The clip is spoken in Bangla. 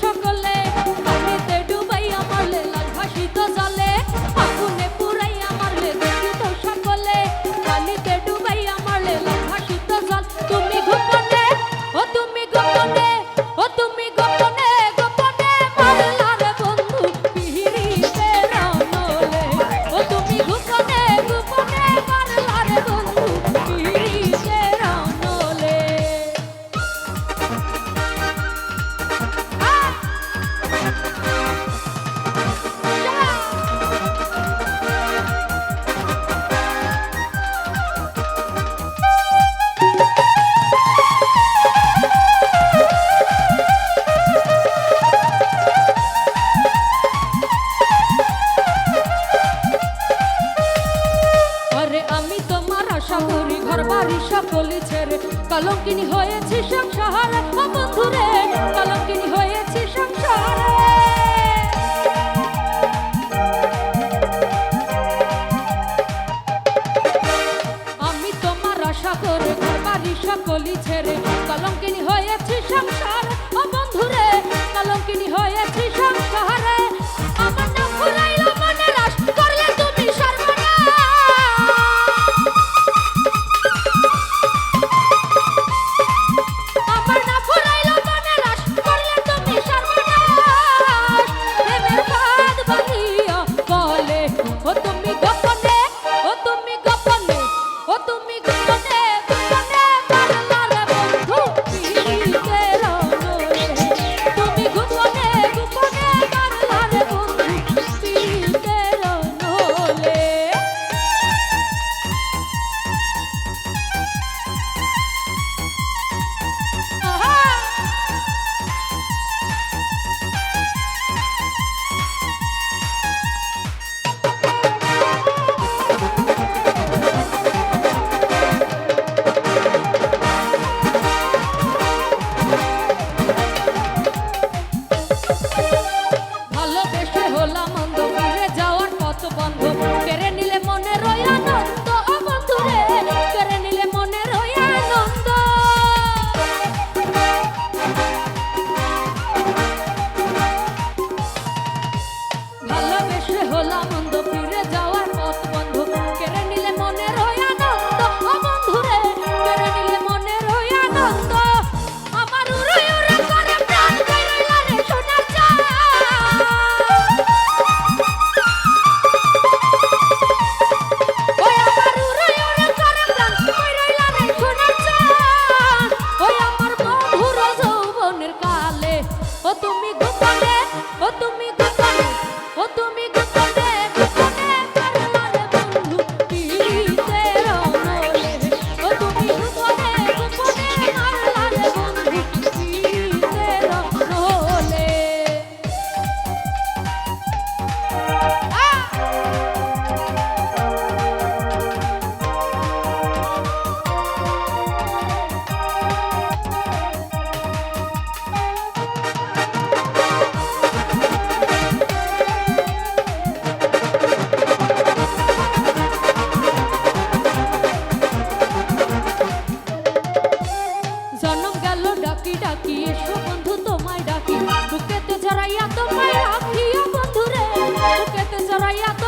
chocolate. ব্যবসা করি ঘর বাড়ি সকলি ছেড়ে। কলঙ্কিনী হয়েছি সংসারে। বন্ধুরে, কলঙ্কিনী হয়েছি সংসারে। আমি তোমার আশা করে ঘর বাড়ি সকলি ছেড়ে জড়াইয়া